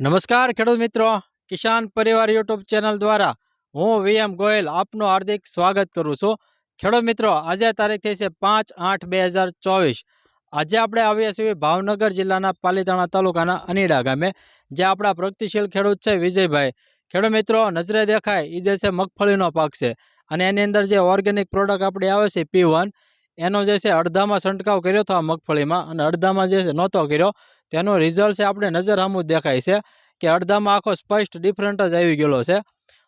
નમસ્કાર ખેડૂત મિત્રો. કિસાન પરિવાર યુટ્યુબ ચેનલ દ્વારા હું વીએમ ગોયલ આપનું હાર્દિક સ્વાગત કરું છું. ખેડૂત મિત્રો, આજે તારીખ થઈ છે પાંચ આઠ બે હજાર ચોવીસ. આજે આપણે આવ્યા છીએ ભાવનગર જિલ્લાના પાલીતાણા તાલુકાના અનીડા ગામે જે આપણા પ્રગતિશીલ ખેડૂત છે વિજયભાઈ. ખેડૂત મિત્રો, નજરે દેખાય એ જે છે મગફળીનો પાક છે. અને એની અંદર જે ઓર્ગેનિક પ્રોડક્ટ આપણે આવે છે પી એનો જે છે અડધામાં છંટકાવ કર્યો હતો આ મગફળીમાં અને અડધામાં જે છે નહોતો કર્યો. તેનું રિઝલ્ટ છે આપણે નજર સામું દેખાય છે કે અડધામાં આખો સ્પષ્ટ ડિફરન્ટ જ આવી ગયેલો છે.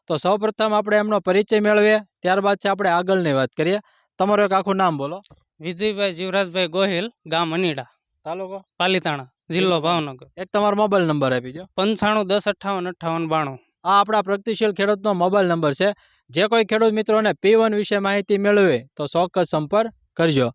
તો સૌપ્રથમ આપણે એમનો પરિચય મેળવીએ ત્યારબાદ છે આપણે આગળની વાત કરીએ. તમારું એક આખું નામ બોલો. વિજયભાઈ જીવરાજભાઈ ગોહિલ ગામ અનીડા. તાલુકો? પાલીતાણા જિલ્લો ભાવનગર. એક તમારો મોબાઈલ નંબર આપી દો પંચાણું દસ અઠ્ઠાવન અઠ્ઠાવન બાણું. આ આપણા પ્રગતિશીલ ખેડૂતનો મોબાઈલ નંબર છે. જે કોઈ ખેડૂત મિત્રોને પી વન વિશે માહિતી મેળવે તો ચોક્કસ સંપર્ક કરજો.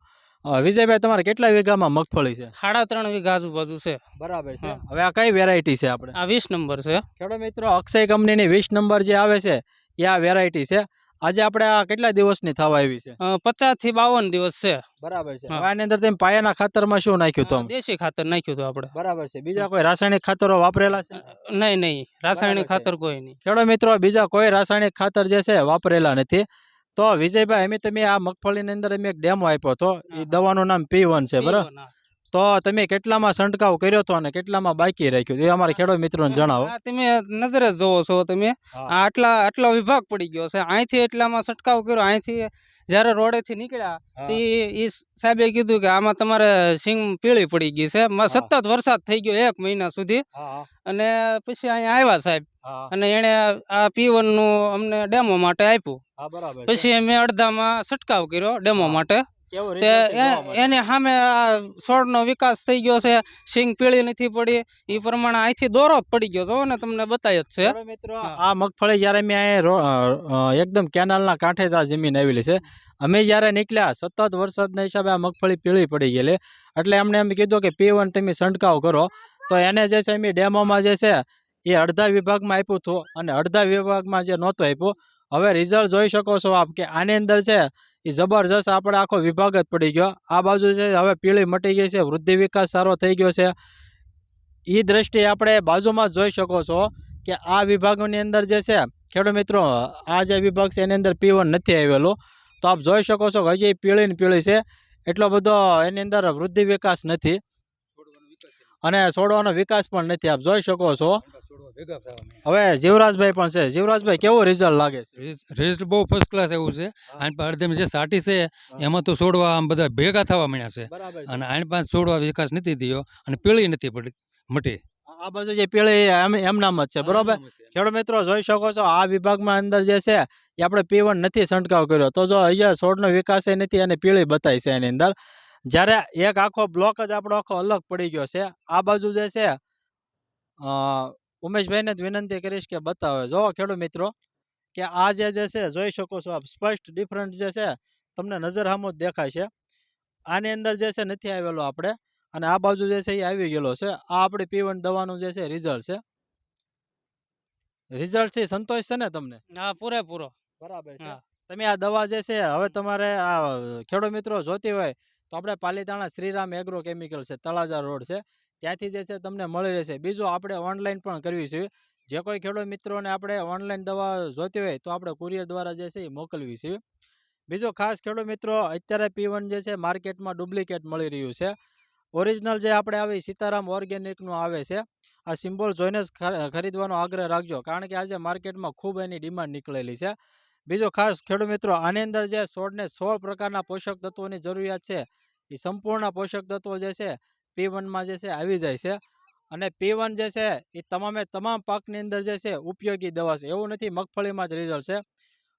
વિજયભાઈ તમારે કેટલા વીઘામાં મગફળી છે? સાડા ત્રણ વીઘા આજુબાજુ છે. બરાબર છે. હવે આ કઈ વેરાયટી છે આપણે? આ વીસ નંબર છે. ખેડૂત મિત્રો અક્ષય કંપનીની વીસ નંબર જે આવે છે એ આ વેરાયટી છે. આજે આપણે આ કેટલા દિવસની થવા આવી છે? પચાસથી બાવન દિવસ છે. બરાબર છે. આની અંદર તમે પાયાના ખાતરમાં શું નાખ્યું હતું દેશી ખાતર નાખ્યું હતું આપણે. બરાબર છે. બીજા કોઈ રાસાયણિક ખાતરો વાપરેલા છે? નહીં નહીં. રાસાયણિક ખાતર કોઈ નહીં. ખેડૂત મિત્રો બીજા કોઈ રાસાયણિક ખાતર જે છે વાપરેલા નથી. તો વિજયભાઈ અમે તમે આ મગફળીની અંદર અમે એક ડેમો આપ્યો હતો. એ દવાનું નામ પી વન છે બરાબર? તો તમે કેટલામાં છંટકાવ કર્યો હતો અને કેટલામાં બાકી રાખ્યું એ અમારા ખેડૂત મિત્રોને જણાવો. તમે નજરે જોવો છો તમે. આટલા આટલો વિભાગ પડી ગયો છે. અહીંથી એટલામાં છંટકાવ કર્યો અહીંથી જ્યારે રોડેથી નીકળ્યા તે ઈ સાહેબે કીધું કે આમાં તમારે સિંગ પીળી પડી ગઈ છે. સતત વરસાદ થઈ ગયો એક મહિના સુધી. અને પછી અહીંયા આવ્યા સાહેબ. અને એણે આ પીવનનું અમને ડેમો માટે આપ્યું. પછી મેં અડધામાં છટકાવ કર્યો ડેમો માટે. તે? એને સામે આ છોડનો વિકાસ થઈ ગયો છે. સિંગ પીળી નથી પડી. એ પ્રમાણે અહીંથી દોરો જ પડી ગયો હતો ને તમને બતાય જ છે. મિત્રો આ મગફળી જ્યારે મેં એકદમ કેનાલના કાંઠે જ આ જમીન આવેલી છે. અમે જ્યારે નીકળ્યા સતત વરસાદના હિસાબે આ મગફળી પીળી પડી ગયેલી. એટલે એમને એમ કીધું કે પીવન તમે છંટકાવ કરો. તો એને જે છે એમ ડેમોમાં જે છે એ અડધા વિભાગમાં આપ્યું હતું અને અડધા વિભાગમાં જે નહોતું આપ્યું હવે રિઝલ્ટ જોઈ શકો છો આપ કે આની અંદર છે, એ જબરજસ્ત આપણે આખો વિભાગ જ પડી ગયો. આ બાજુ છે, હવે પીળી મટી ગઈ છે, વૃદ્ધિ વિકાસ સારો થઈ ગયો છે. એ દ્રષ્ટિએ આપણે બાજુમાં જોઈ શકો છો કે આ વિભાગોની અંદર જે છે, ખેડૂત મિત્રો, આ જે વિભાગ છે, એની અંદર પીવન નથી આવેલો. તો આપ જોઈ શકો છો કે હજી પીળી ને પીળી છે. એટલો બધો એની અંદર વૃદ્ધિ વિકાસ નથી. અને છોડવાનો વિકાસ પણ નથી. આપ જોઈ શકો છો હવે જીવરાજભાઈ પણ છે. જીવરાજભાઈ કેવો રિઝલ્ટ લાગે છે? રિઝલ્ટ બહુ ફર્સ્ટ ક્લાસ એવું છે. આની પાસે અડધે જે સાટી છે એમાં તો છોડવા આમ બધા ભેગા થવા માંડ્યા છે. અને આની પાસે છોડવા વિકાસ નથી થયો અને પીળી નથી પડી મટી. આ બાજુ જે પીળી એમ એમ નામ જ છે બરોબર? ખેડૂત મિત્રો જોઈ શકો છો આ વિભાગમાં અંદર જે છે એ આપણે પીવણ નથી છંટકાવ કર્યો. તો જો અહીંયા છોડનો વિકાસ એ નથી અને પીળી બતાવી છે એની અંદર. જ્યારે એક આખો બ્લોક જ આપણો આખો અલગ પડી ગયો છે. આ બાજુ જે છે અ, ઉમેશભાઈને જ વિનંતી કરીશ કે બતાવે. જો ખેડૂત મિત્રો કે આ જે જે છે જોઈ શકો છો આપ સ્પષ્ટ ડિફરન્ટ જે છે તમને નજર સામો જ દેખાય છે. આની અંદર જે છે નથી આવેલો આપણે અને આ બાજુ જે છે એ આવી ગયેલો છે. આ આપણે પીવન દવાનું જે છે રિઝલ્ટ છે. રિઝલ્ટથી સંતોષ છે ને તમને? હા પૂરેપૂરો. બરાબર છે. તમે આ દવા જે છે હવે તમારે આ ખેડૂત મિત્રો જોતી હોય તો આપણે પાલીતાણા શ્રીરામ એગ્રો કેમિકલ છે તળાજા રોડ છે. ત્યાંથી જે છે તમને મળી રહેશે. બીજું આપણે ઓનલાઈન પણ કરવી છે. જે કોઈ ખેડૂત મિત્રોને આપણે ઓનલાઈન દવા જોતી હોય તો આપણે કુરિયર દ્વારા જે છે એ મોકલવી છે. બીજો ખાસ ખેડૂત મિત્રો, અત્યારે પીવન જે છે માર્કેટમાં ડુપ્લિકેટ મળી રહ્યું છે. ઓરિજિનલ જે આપણે આવી સીતારામ ઓર્ગેનિકનું આવે છે, આ સિમ્બોલ જોઈને જ ખર- ખરીદવાનો આગ્રહ રાખજો. કારણ કે આજે માર્કેટમાં ખૂબ એની ડિમાન્ડ નીકળેલી છે. બીજો ખાસ ખેડૂત મિત્રો, આની અંદર જે સોળને સોળ પ્રકારના પોષક તત્વોની જરૂરિયાત છે. એ સંપૂર્ણ પોષક તત્વો જે છે પી વનમાં જે છે આવી જાય છે. અને પી વન જે છે એ તમામે તમામ પાકની અંદર જે છે ઉપયોગી દવા છે. એવું નથી મગફળીમાં જ રિઝલ્ટ છે.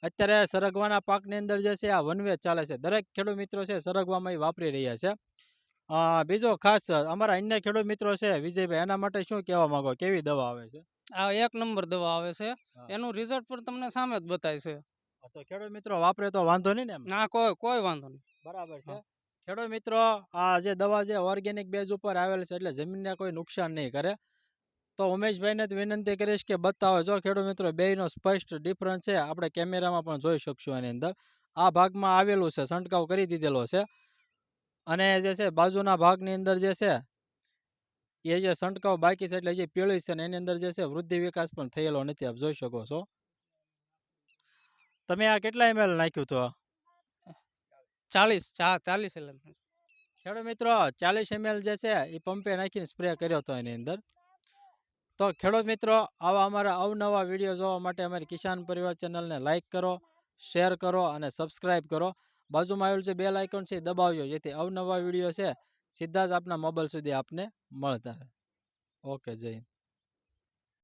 અત્યારે સરગવાના પાકની અંદર જે છે આ વનવે ચાલે છે. દરેક ખેડૂત મિત્રો છે સરગવામાં વાપરી રહ્યા છે. બીજો ખાસ અમારા અન્ય ખેડૂત મિત્રો છે વિજયભાઈ એના માટે શું કહેવા માંગો? કેવી દવા આવે છે? આ એક નંબર દવા આવે છે. એનું રિઝલ્ટ પણ તમને સામે જ બતાય છે. તો ખેડૂત મિત્રો વાપરે તો વાંધો નહીં ને ના કોઈ કોઈ વાંધો નહીં. બરાબર છે. ખેડૂત મિત્રો, આ જે દવા છે ઓર્ગેનિક બેઝ ઉપર આવેલ છે, એટલે જમીનને કોઈ નુકસાન નહીં કરે. તો ઉમેશભાઈને વિનંતી કરીશ કે બતાવો. જો ખેડૂત મિત્રો, બેયનો સ્પષ્ટ ડિફરન્સ છે, આપણે કેમેરામાં પણ જોઈ શકશું એની અંદર. આ ભાગમાં આવેલું છે, છંટકાવ કરી દીધેલો છે. અને જે છે, બાજુના ભાગની અંદર જે છે, એ જે છંટકાવ બાકી છે, એટલે જે પીળી છે ને એની અંદર જે છે, વૃદ્ધિ વિકાસ પણ થયેલો નથી, આપ જોઈ શકો છો. તમે આ કેટલા એમએલ નાખ્યું તો ચાલીસ ચાલીસ એટલે ખેડૂત મિત્રો, ચાલીસ એમએલ જે છે, એ પંપે નાખીને સ્પ્રે કર્યો હતો એની અંદર. તો ખેડૂત મિત્રો, આવા અમારા અવનવા વીડિયો જોવા માટે અમારી કિસાન પરિવાર ચેનલને લાઈક કરો, શેર કરો અને સબસ્ક્રાઇબ કરો. બાજુમાં આવેલું જે બેલ આઇકોન છે દબાવજો, જેથી અવનવા વીડિયો છે, સીધા જ આપના મોબાઈલ સુધી આપને મળતા રહે. ઓકે, જય હિન્દ.